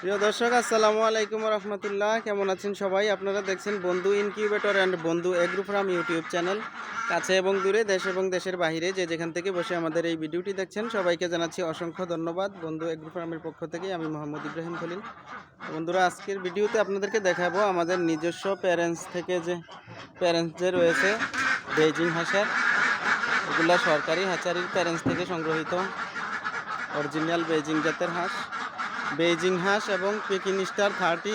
প্রিয় দর্শক, আসসালামু আলাইকুম রহমতুল্লাহ। কেমন আছেন সবাই? আপনারা দেখছেন Bandhu incubator and Bandhu agro farm YouTube channel. কাছে এবং দূরে, দেশ এবং দেশের বাইরে যে যেখান থেকে বসে আমাদের এই ভিডিওটি দেখছেন, সবাইকে জানাচ্ছি অসংখ্য ধন্যবাদ। বন্ধু এগ্রো ফার্মের পক্ষ থেকে আমি মোহাম্মদ ইব্রাহিম খলিল। বন্ধুরা, আজকের ভিডিওতে আপনাদেরকে দেখাবো আমাদের নিজস্ব প্যারেন্টস থেকে যে প্যারেন্টস যে রয়েছে বেজিং হাঁসের। এগুলো সরকারি হ্যাচারির প্যারেন্টস থেকে সংগ্রহিত। অরিজিনাল বেজিং জাতের হাঁস। বেজিং হাঁস এবং পিকিন স্টার থার্টি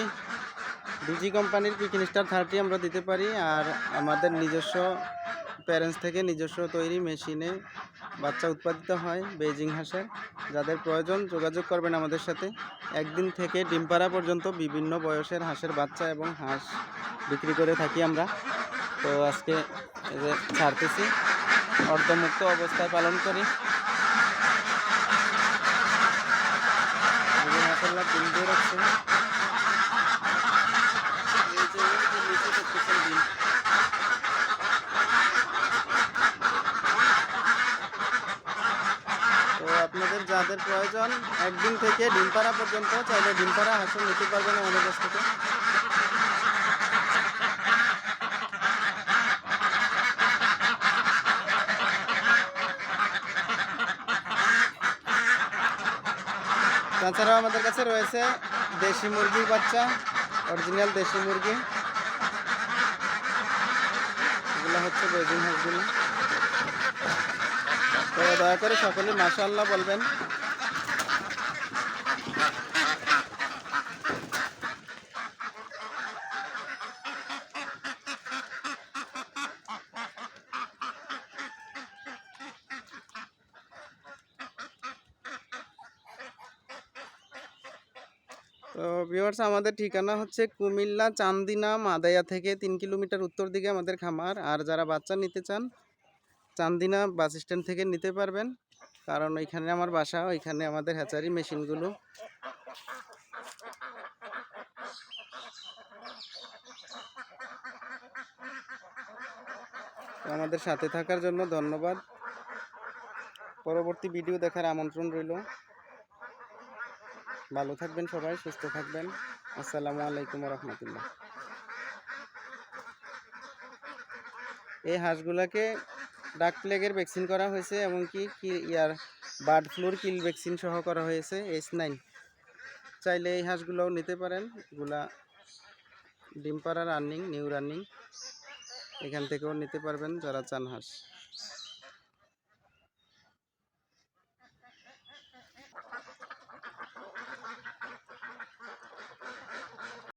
ডিজি কোম্পানির পিকিন স্টার থার্টি আমরা দিতে পারি। আর আমাদের নিজস্ব প্যারেন্টস থেকে নিজস্ব তৈরি মেশিনে বাচ্চা উৎপাদিত হয় বেজিং হাঁসের। যাদের প্রয়োজন যোগাযোগ করবেন আমাদের সাথে। একদিন থেকে ডিম পাড়া পর্যন্ত বিভিন্ন বয়সের হাঁসের বাচ্চা এবং হাঁস বিক্রি করে থাকি আমরা। তো আজকে ছাড়তেছি। অর্ধমুক্ত অবস্থায় পালন করি। মাশাআল্লাহ ডিম দিয়ে রাখছে এই যে এই যে নিচে দেখতেছেন ডিম তো আপনাদের যাদের প্রয়োজন, একদিন থেকে ডিম পাড়া পর্যন্ত, চাইলে ডিম পাড়া হাঁসও নিতে পারবেন আমাদের কাছ থেকে। তাছাড়াও আমাদের কাছে রয়েছে দেশি মুরগির বাচ্চা অরিজিনাল দেশি মুরগি। এগুলো হচ্ছে বেজিং হাঁসগুলো তো দয়া করে সকলে মাশাআল্লাহ বলবেন। তো ভিউয়ার্স আমাদের ঠিকানা হচ্ছে কুমিল্লা চান্দিনা মাদায়া থেকে তিন কিলোমিটার উত্তর দিকে আমাদের খামার। আর যারা বাচ্চা নিতে চান, চান্দিনা বাস স্ট্যান্ড থেকে নিতে পারবেন। কারণ ওইখানে আমার বাসা, ওইখানে আমাদের হ্যাচারি মেশিনগুলো। আমাদের সাথে থাকার জন্য ধন্যবাদ। পরবর্তী ভিডিও দেখার আমন্ত্রণ রইল। ভালো থাকবেন সবাই, সুস্থ থাকবেন। আসসালামু আলাইকুম রহমতুল্লাহ এই হাঁসগুলাকে ডাক প্লেগের ভ্যাকসিন করা হয়েছে, এমনকি কি ইয়ার বার্ড ফ্লুর কিল ভ্যাকসিন সহ করা হয়েছে এইচ নাইন চাইলে এই হাঁসগুলোও নিতে পারেন। এগুলা ডিম পাড়া রানিং নিউ রানিং এখান থেকেও নিতে পারবেন যারা চান হাঁস।